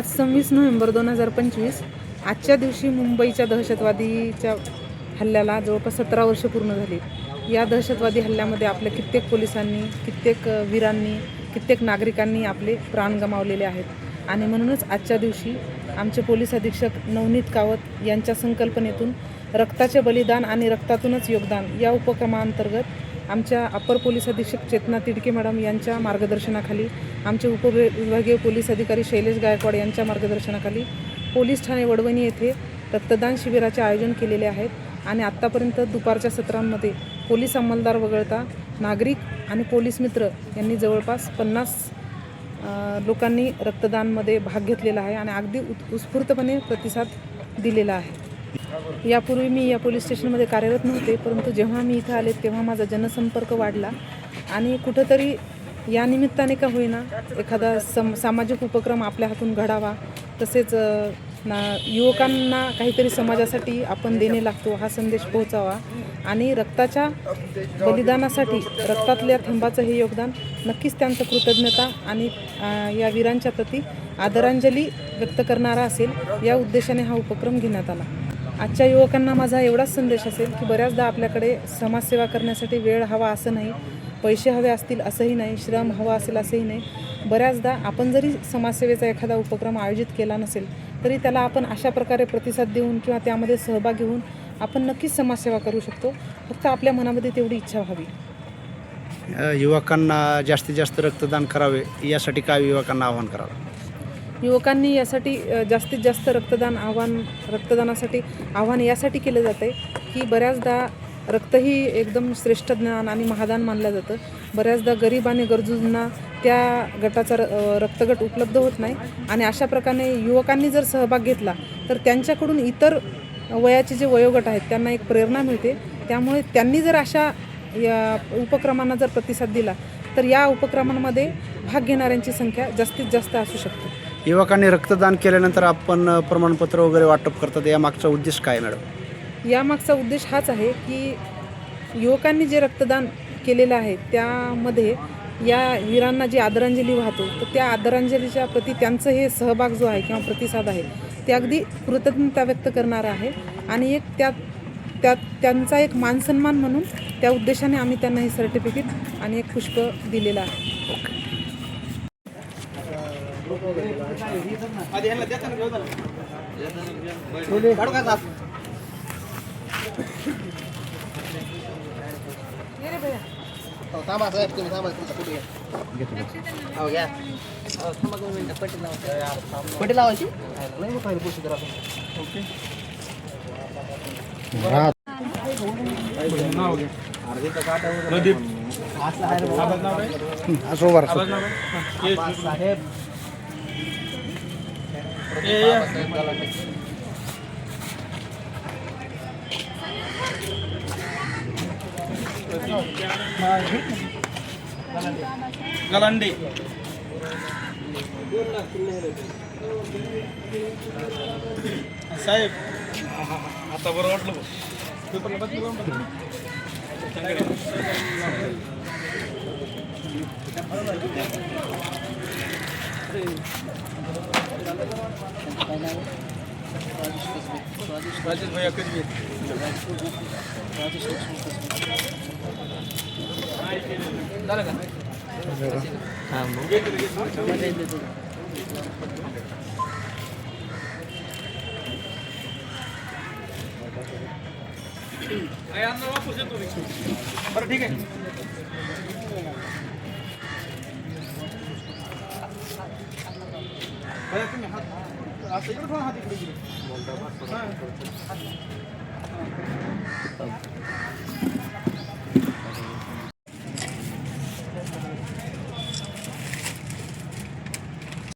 आज सव्वीस नोव्हेंबर दोन हजार पंचवीस. आजच्या दिवशी मुंबईच्या दहशतवादीच्या हल्ल्याला जवळपास सतरा वर्ष पूर्ण झाली. या दहशतवादी हल्ल्यामध्ये आपल्या कित्येक पोलिसांनी कित्येक वीरांनी कित्येक नागरिकांनी आपले प्राण गमावलेले आहेत. आणि म्हणूनच आजच्या दिवशी आमचे पोलीस अधीक्षक नवनीत कावत यांच्या संकल्पनेतून रक्ताचे बलिदान आणि रक्तातूनच योगदान या उपक्रमाअंतर्गत आमच्या अप्पर पोलीस अधीक्षक चेतना तिडके मॅडम यांच्या मार्गदर्शनाखाली आमचे उपविभागीय पोलीस अधिकारी शैलेश गायकवाड यांच्या मार्गदर्शनाखाली पोलीस ठाणे वडवणी येथे रक्तदान शिबिराचे आयोजन केलेले आहेत आणि आत्तापर्यंत दुपारच्या सत्रांमध्ये पोलीस अंमलदार वगळता नागरिक आणि पोलीस मित्र यांनी जवळपास पन्नास लोकांनी रक्तदानमध्ये भाग घेतलेला आहे आणि अगदी उत् उत्स्फूर्तपणे प्रतिसाद दिलेला आहे. यापूर्वी मी या पोलीस स्टेशनमध्ये कार्यरत नव्हते परंतु जेव्हा मी इथं आले तेव्हा माझा जनसंपर्क वाढला. आणि कुठंतरी या निमित्ताने का होईना एखादा सम सामाजिक उपक्रम आपल्या हातून घडावा तसेच ना युवकांना काहीतरी समाजासाठी आपण देणे लागतो हा संदेश पोहोचावा. आणि रक्ताच्या बलिदानासाठी रक्तातल्या थेंबाचं हे योगदान नक्कीच त्यांचं कृतज्ञता आणि या वीरांच्या प्रती आदरांजली व्यक्त करणारा असेल या उद्देशाने हा उपक्रम घेण्यात आला. आजच्या युवकांना माझा एवढाच संदेश असेल की बऱ्याचदा आपल्याकडे समाजसेवा करण्यासाठी वेळ हवा असं नाही पैसे हवे असतील असंही नाही श्रम हवा असेल असंही नाही. बऱ्याचदा आपण जरी समाजसेवेचा एखादा उपक्रम आयोजित केला नसेल तरी त्याला आपण अशा प्रकारे प्रतिसाद देऊन किंवा त्यामध्ये सहभागी होऊन आपण नक्कीच समाजसेवा करू शकतो. फक्त आपल्या मनामध्ये तेवढी इच्छा व्हावी. युवकांना जास्तीत जास्त रक्तदान करावे यासाठी काय युवकांना आवाहन करावं? युवकांनी यासाठी जास्तीत जास्त रक्तदान आव्हान रक्तदानासाठी आव्हान यासाठी केलं जातं आहे की बऱ्याचदा रक्त ही एकदम श्रेष्ठ ज्ञान आणि महादान मानलं जातं. बऱ्याचदा गरीब आणि गरजूंना त्या गटाचा र- रक्तगट उपलब्ध होत नाही आणि अशा प्रकारे युवकांनी जर सहभाग घेतला तर त्यांच्याकडून इतर वयाचे जे वयोगट आहेत त्यांना एक प्रेरणा मिळते. त्यामुळे त्यांनी जर अशा या उपक्रमांना जर प्रतिसाद दिला तर या उपक्रमांमध्ये भाग घेणाऱ्यांची संख्या जास्तीत जास्त असू शकते. युवकांनी रक्तदान केल्यानंतर आपण प्रमाणपत्र वगैरे वाटप करतात. या मागचा उद्देश काय मॅडम? यामागचा उद्देश हाच आहे की युवकांनी जे रक्तदान केलेलं आहे त्यामध्ये या वीरांना जी आदरांजली वाहतो तर त्या आदरांजलीच्या प्रती त्यांचं हे सहभाग जो आहे किंवा प्रतिसाद आहे ते अगदी कृतज्ञता व्यक्त करणारं आहे. आणि एक त्या त्या त्यांचा एक मानसन्मान म्हणून त्या उद्देशाने आम्ही त्यांना हे सर्टिफिकेट आणि एक पुष्प दिलेलं आहे. थांबा साहेब तुम्ही थांबा तुमचा कुठे हो घ्या थांबा दोन मिनिटं पट्टी लावा पट्टी लावायची नाही मग पहिले पुशी करा ओके साहेब. गलांडे साहेब आता बरं वाटलं बघ. पेपरला बघ बघ, बघ. राजेश भैया कधी येत झालं का काय अन्न वापस येतो मी. बरं ठीक आहे भैया, तुम्ही हात असं इकडे ठेवा हात इकडे इकडे. हां.